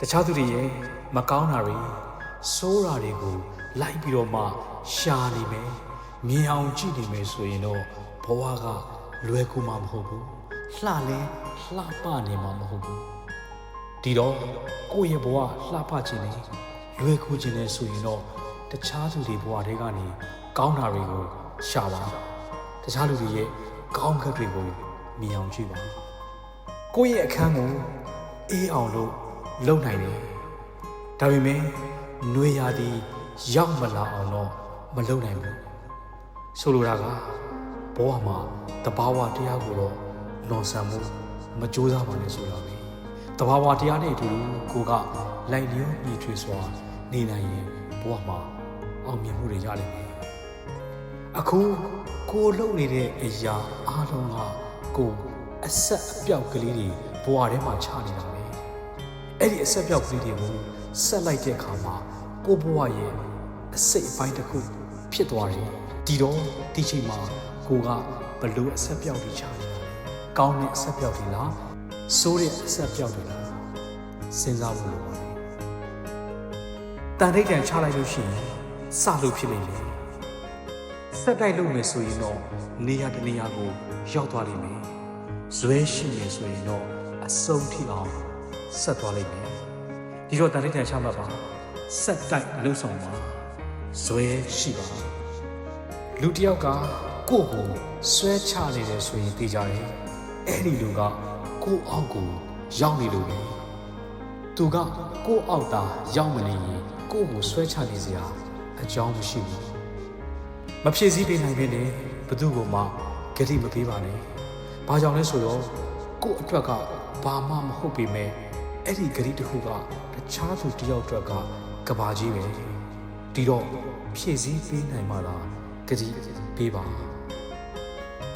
တခြားသူတွေရဲ့မကောင်းတာတွေဆိုးတာတွေကိုလိုက်ပြီးတော့မှရှာနေမယ်မြင်အောင်ကြည့်နေမယ်ဆိုရင်တော့ဘဝကလွယ်ကူမှာမဟုတ်ဘူးလှလဲလှပနေမှာမဟုတ်ဘူးဒီတော့ကိုယ့်ရဲ့ဘဝလှပခြင်းနဲ့လွယ်ကူခြင်းနဲ့ဆိုရင်တော့တခြားသူတွေဘဝတွေကနေကောင်းတာတွေကိုရှာပါတခြားလူတွေရဲ့ကောင်းကက်တွေကိုမြင်အောင်ကြည့်ပါကိုယ့်ရဲ့အခန်းကိုအေးအောင်လို့ လုပ်နိုင်တယ်ဒါပေမဲ့ຫນွေရာသီရောက်မလာအောင်တော့မလုပ်နိုင်ဘူးဆိုလိုတာကဘဝမှာတဘာဝတရားကိုတော့လွန်ဆန်မှုမကြိုးစားပါနဲ့ဆိုတာပဲတဘာဝတရားနဲ့အတူတူကိုကလိုက်လျောညီထွေစွာနေနိုင်ရင်ဘဝမှာအောင်မြင်မှုတွေရလိမ့်မယ်အခုကိုလုံနေတဲ့အရာအားလုံးကကိုအဆက်အပြောက်ကလေးတွေဘဝထဲမှာချနေတာပဲ အဲ့ဒီအဆက်ပြောက်ကလေးတွေကိုဆက်လိုက်တဲ့အခါမှာကိုဘဝရဲ့အစိတ်အပိုင်းတစ်ခုဖြစ်သွားတယ်ဒီတော့ဒီချိန်မှာကိုကဘလို့အဆက်ပြောက်တွေချနေတာလဲကောင်းတဲ့အဆက်ပြောက်တွေလားဆိုးတဲ့အဆက်ပြောက်တွေလားစဉ်းစားဖို့လိုပါတယ်တန်ထိတ်တန်ချလိုက်လို့ရှိရင်စလို့ဖြစ်နေတယ်ဆက်တိုက်လုပ်မယ်ဆိုရင်တော့နေရာတစ်နေရာကိုရောက်သွားလိမ့်မယ်ဇွဲရှိမယ်ဆိုရင်တော့အဆုံးထိအောင် ဆက်သွားလိမ့်မယ်ဒီတော့တန်ထိတ်တန်ချမှတ်ပါဆက်တိုက်လှုပ်ဆောင်ပါဇွဲရှိပါလူတစ်ယောက်ကကိုယ့်ကိုဆွဲချနေတယ်ဆိုရင်သိကြတယ်အဲ့ဒီလူကကိုယ့်အောက်ကိုရောက်နေလို့ပဲသူကကိုယ့်အောက်သာရောက်မနေရင်ကိုယ့်ကိုဆွဲချနေစရာအကြောင်းမရှိဘူးမဖြည့်ဆည်းပေးနိုင်ပဲနဲ့ဘသူ့ကိုမှဂတိမပေးပါနဲ့ဘာကြောင့်လဲဆိုတော့ကိုယ့်အတွက်ကဘာမှမဟုတ်ပေမဲ့ အဲ့ဒီဂတိတစ်ခုကတခြားသူတစ်ယောက်အတွက်ကကဘာကြီးပဲဒီတော့ဖြည့်ဆည်းပေးနိုင်မှလားဂတိပေးပါ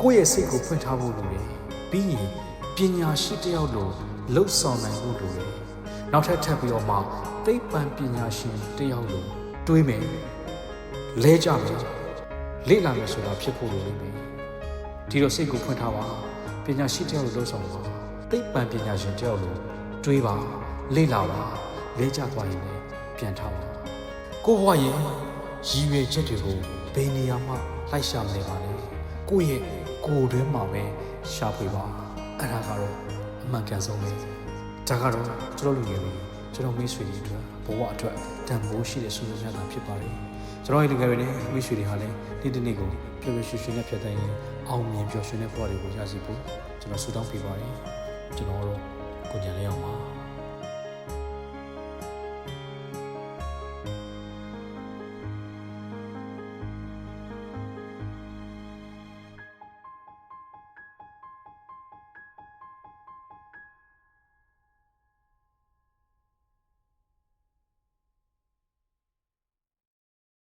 ကိုယ့်ရဲ့စိတ်ကိုဖွင့်ထားဖို့လိုတယ်ပြီးရင်ပညာရှိတစ်ယောက်လိုလှုပ်ဆောင်နိုင်ဖို့လိုတယ်နောက်ထပ်ထပ်ပြီးတော့မှသိပ္ပံပညာရှင်တစ်ယောက်လိုတွေးမယ်လဲကြမယ်လေ့လာမယ်ဆိုတာဖြစ်ဖို့လိုလိမ့်မယ်ဒီတော့စိတ်ကိုဖွင့်ထားပါပညာရှိတစ်ယောက်လိုလှုပ်ဆောင်ပါသိပ္ပံပညာရှင်တစ်ယောက်လို တွေးပါလေ့လာပါလဲကြသွားရင်လည်းပြန်ထားပါကိုယ့်ဘဝရဲ့ရည်ရွယ်ချက်တွေကိုဘယ်နေရာမှလိုက်ရှာမနေပါနဲ့ကိုယ့်ရဲ့ကိုယ်တွင်းမှာပဲရှာဖွေပါအဲ့ဒါကတော့အမှန်ကန်ဆုံးပဲဒါကတော့ကျွန်တော်လူငယ်တွေကျွန်တော်မိတ်ဆွေတွေအတွက်ဘဝအတွက်တန်ဖိုးရှိတဲ့ဆုစုမြတ်တာဖြစ်ပါတယ်ကျွန်တော်ရဲ့လူငယ်တွေနဲ့မိတ်ဆွေတွေဟာလည်းဒီတစ်နေ့ကိုပျော်ပျော်ရွှင်ရွှင်နဲ့ဖြတ်သန်းရင်အောင်မြင်ပျော်ရွှင်တဲ့ဘဝတွေကိုရရှိဖို့ကျွန်တော်ဆုတောင်းပေးပါတယ်ကျွန်တော်တို့ ကိုညံလေးအောင်ပါ